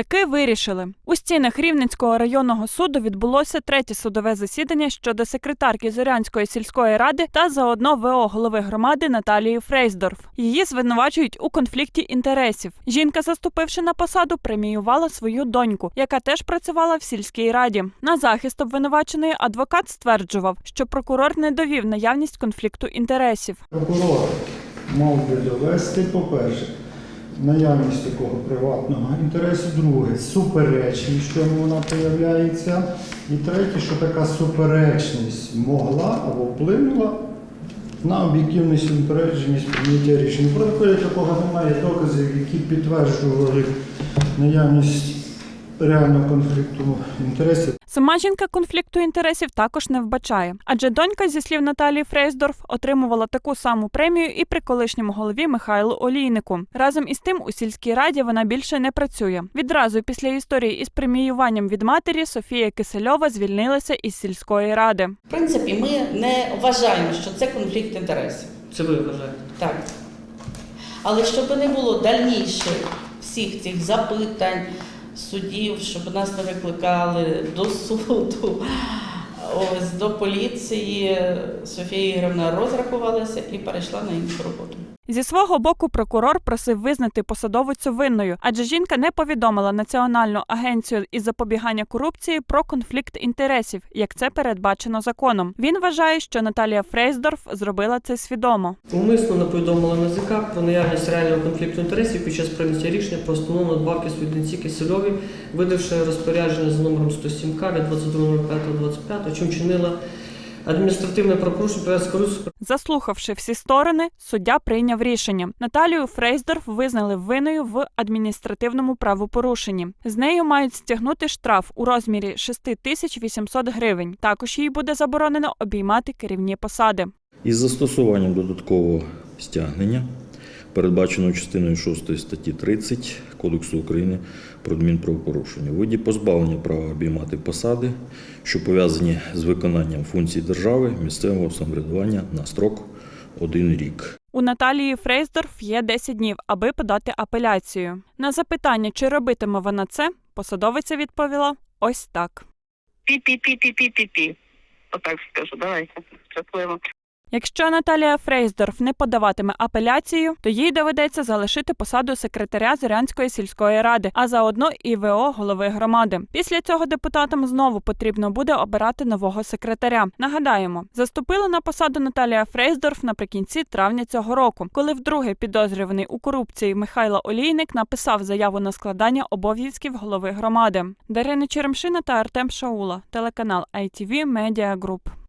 Таки вирішили. У стінах Рівненського районного суду відбулося третє судове засідання щодо секретарки Зорянської сільської ради та заодно ВО голови громади Наталії Фрейсдорф. Її звинувачують у конфлікті інтересів. Жінка, заступивши на посаду, преміювала свою доньку, яка теж працювала в сільській раді. На захист обвинуваченої адвокат стверджував, що прокурор не довів наявність конфлікту інтересів. Прокурор мав би довести, по-перше, наявність такого приватного інтересу, друге, суперечність, що вона появляється. і третє, що така суперечність могла або вплинула на об'єктивність і упередженість прийняття рішень. В такого немає доказів, які підтверджували наявність реального конфлікту інтересів. Сама жінка конфлікту інтересів також не вбачає, адже донька, зі слів Наталії Фрейсдорф, отримувала таку саму премію і при колишньому голові Михайлу Олійнику. Разом із тим у сільській раді вона більше не працює. Відразу після історії із преміюванням від матері Софія Кисельова звільнилася із сільської ради. В принципі, ми не вважаємо, що це конфлікт інтересів. Це ви вважаєте? Так. Але щоб не було дальніших всіх цих запитань, судів, щоб нас не викликали до суду, ось до поліції, Софія Ігорівна розрахувалася і перейшла на іншу роботу. Зі свого боку прокурор просив визнати посадовицю винною, адже жінка не повідомила Національну агенцію із запобігання корупції про конфлікт інтересів, як це передбачено законом. Він вважає, що Наталія Фрейсдорф зробила це свідомо. Умисно не повідомила НАЗК про наявність реального конфлікту інтересів під час прийняття рішення про встановлення надбавки своїй доньці Кисельовій, видавши розпорядження за номером 107К від 22.05.25, чим чинила адміністративне правопорушення пов'язане Заслухавши всі сторони, суддя прийняв рішення. Наталію Фрейсдорф визнали винною в адміністративному правопорушенні. З нею мають стягнути штраф у розмірі 6800 гривень. Також їй буде заборонено обіймати керівні посади. із застосуванням додаткового стягнення, передбаченого частиною 6 статті 30 Кодексу України про адмінправопорушення, у виді позбавлення права обіймати посади, що пов'язані з виконанням функцій держави, місцевого самоврядування на строк один рік. У Наталії Фрейсдорф є 10 днів, аби подати апеляцію. На запитання, чи робитиме вона це, посадовиця відповіла ось так. Пі-пі-пі-пі-пі-пі-пі. Отак скажу, давайте. Щасливо. Якщо Наталія Фрейсдорф не подаватиме апеляцію, то їй доведеться залишити посаду секретаря Зорянської сільської ради, а заодно і ВО голови громади. Після цього депутатам знову потрібно буде обирати нового секретаря. Нагадаємо, заступила на посаду Наталія Фрейсдорф наприкінці травня цього року, коли вдруге підозрюваний у корупції Михайло Олійник написав заяву на складання обов'язків голови громади. Дарина Черемшина та Артем Шаула, телеканал ITV Media Group.